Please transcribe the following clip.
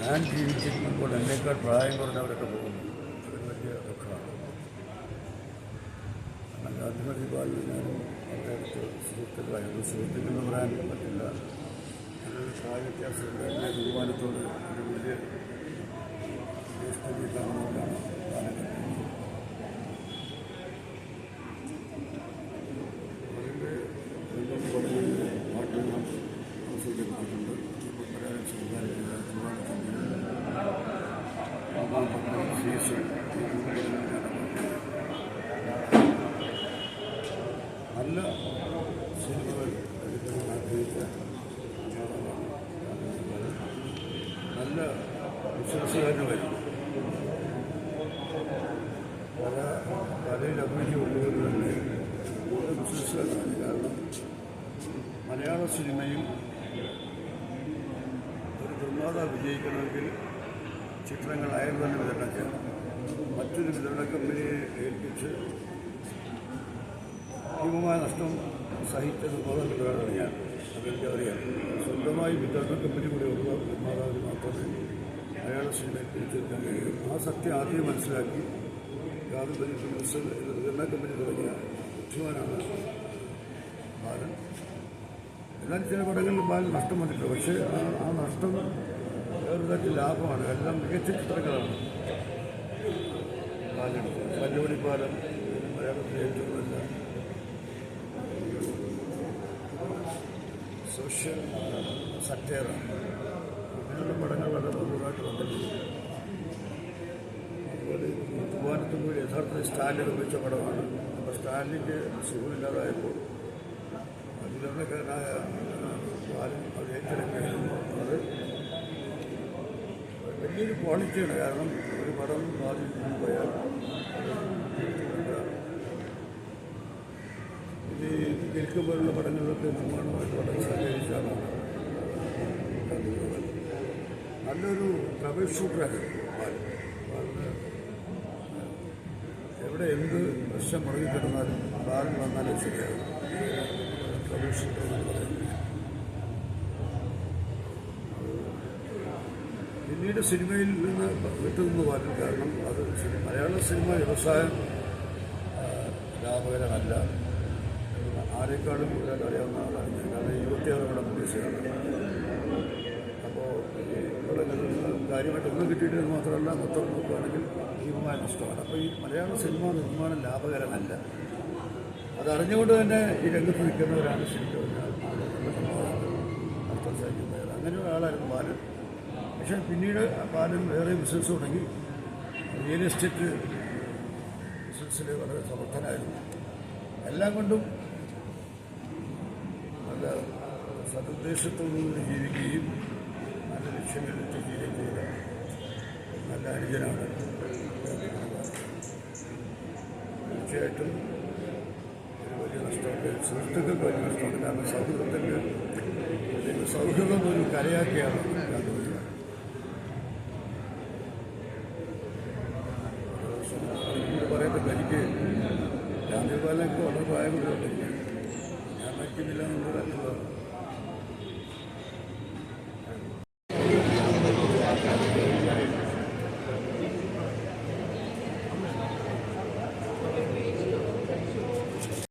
ഞാൻ ജീവിച്ചിരിക്കുമ്പോൾ എന്നേക്കാൾ പ്രായം കുറഞ്ഞവരൊക്കെ പോകുന്നു. അതൊരു വലിയ ദുഃഖമാണ്. കാരണം ഗാന്ധിമതി ബാലിന് ഞാനും വളരെ അടുത്ത് സുഹൃത്തുക്കളായിരുന്നു സുഹൃത്തുക്കളെന്ന് പറയാൻ പറ്റില്ല. നല്ലൊരു പ്രായ വ്യത്യാസമുണ്ട് എന്നെ ബഹുമാനത്തോട് നല്ല സിനിമകൾ എടുക്കാൻ ആഗ്രഹിച്ച നല്ല വിശ്വാസകാരനുമായിരുന്നു പല കലയിൽ അഭിനയിച്ചുകൊണ്ടുവർ തന്നെ കൂടുതൽ ബിസിനസ്സുകാരാണ് കാരണം മലയാള സിനിമയിൽ ഒരു നിർമ്മാതാവ് വിജയിക്കണമെങ്കിൽ ചിത്രങ്ങൾ അയാൾ തന്നെ ചെയ്യണം മറ്റൊരു വിതരണ കമ്പനിയെ ഏൽപ്പിച്ച് ഭീമമായ നഷ്ടം സഹിച്ച നിർമ്മാതാക്കളാണ് ഞാൻ അതെനിക്ക് അറിയാം. സ്വന്തമായി വിതരണ കമ്പനി കൂടെ ഉള്ള നിർമ്മാതാവിന് മാത്രമേ മലയാള സിനിമയിൽ പിടിച്ചെടുക്കാൻ കഴിയൂ. ആ സത്യം ആദ്യം മനസ്സിലാക്കി ഗാന്ധി വിതരണ കമ്പനി തുടങ്ങിയ ബുദ്ധിമാനാണ് ബാലൻ. എന്നാൽ ചില പടങ്ങളിൽ ബാലൻ നഷ്ടം വന്നിട്ടുണ്ട്. പക്ഷേ ആ ആ നഷ്ടം വേറൊരു തരത്തിൽ ലാഭമാണ്. എല്ലാം മികച്ച ചിത്രങ്ങളാണ്. ബാലൻ പല്ലുമണി പാലം മലയാളത്തിലെ ഏറ്റവും നല്ല സോഷ്യൽ സറ്റേറാണ് അങ്ങനെയുള്ള പടങ്ങൾ വളരെ നന്നായിട്ട് വന്നിട്ടുണ്ട്. അതുപോലെ കൂടി യഥാർത്ഥത്തിൽ സ്റ്റാലിൻ നിർമ്മിച്ച പടമാണ്. അപ്പോൾ സ്റ്റാലിന്റെ സുഖമില്ലാതായപ്പോൾ അതിലൊന്നക്കാരനായ ബാലൻ അത് ഏറ്റെടുക്കുകയായിരുന്നു. അത് വലിയൊരു ക്വാളിറ്റിയാണ്. കാരണം ഒരു പടം ബാലിൽ കിഴക്ക് പോലുള്ള പടങ്ങളിലൊക്കെ നിർമ്മാണമായിട്ട് വളരെ നല്ലൊരു ട്രബിൾ ബാലൻ. എവിടെ എന്ത് പ്രശ്നം മുടങ്ങിക്കിടന്നാലും ബാലൻ വന്നാലും ശരിയാകും. ട്രബിൾ ഷൂട്ടർ പിന്നീട് സിനിമയിൽ നിന്ന് വിട്ടുനിന്ന് ബാലൻ കാരണം അത് മലയാള സിനിമ വ്യവസായം ലാഭകരമല്ല. ആരെക്കാളും കൂടുതൽ അറിയാവുന്ന ആളാണ് ഞാൻ. കാരണം ഇരുപത്തിയാറ് പടം പ്രതീക്ഷയാണ് അപ്പോൾ ഇവിടെ കാര്യമായിട്ടൊന്നും കിട്ടിയിട്ടെന്ന് മാത്രമല്ല മൊത്തം നോക്കുകയാണെങ്കിൽ ഭീമമായ നഷ്ടമാണ്. അപ്പോൾ ഈ മലയാള സിനിമ നിർമ്മാണം ലാഭകരമല്ല. അതറിഞ്ഞുകൊണ്ട് തന്നെ ഈ രംഗത്ത് നിൽക്കുന്നവരാണ് ശരിക്കും പറഞ്ഞാൽ അങ്ങനെയുള്ള ആളായിരുന്നു ബാലൻ. പക്ഷേ പിന്നീട് ബാലൻ വേറെ ബിസിനസ് തുടങ്ങി. റിയൽ എസ്റ്റേറ്റ് ബിസിനസ്സിൽ വളരെ സമർത്ഥനായിരുന്നു. എല്ലാം കൊണ്ടും നല്ല സതുദ്ദേശത്തോടുകൂടി ജീവിക്കുകയും നല്ല ലക്ഷ്യങ്ങളിൽ എത്തിക്കുകയും ചെയ്ത നല്ല അനുജനാണ്. തീർച്ചയായിട്ടും ഒരു വലിയ നഷ്ടമുണ്ട്. സുഹൃത്തുക്കൾക്ക് വലിയ നഷ്ടമുണ്ട്. കാരണം സൗഹൃദത്തിന്റെ സൗഹൃദം ഒരു കലയാക്കിയാണ് കണ്ടുപിടിക്കുന്നത് പറയത്തില്ല എനിക്ക് ഗാന്ധിപാലൊക്കെ വളരെ പ്രായമുള്ളതുകൊണ്ട് ഞാൻ മരിക്കുന്നില്ല എന്നുള്ള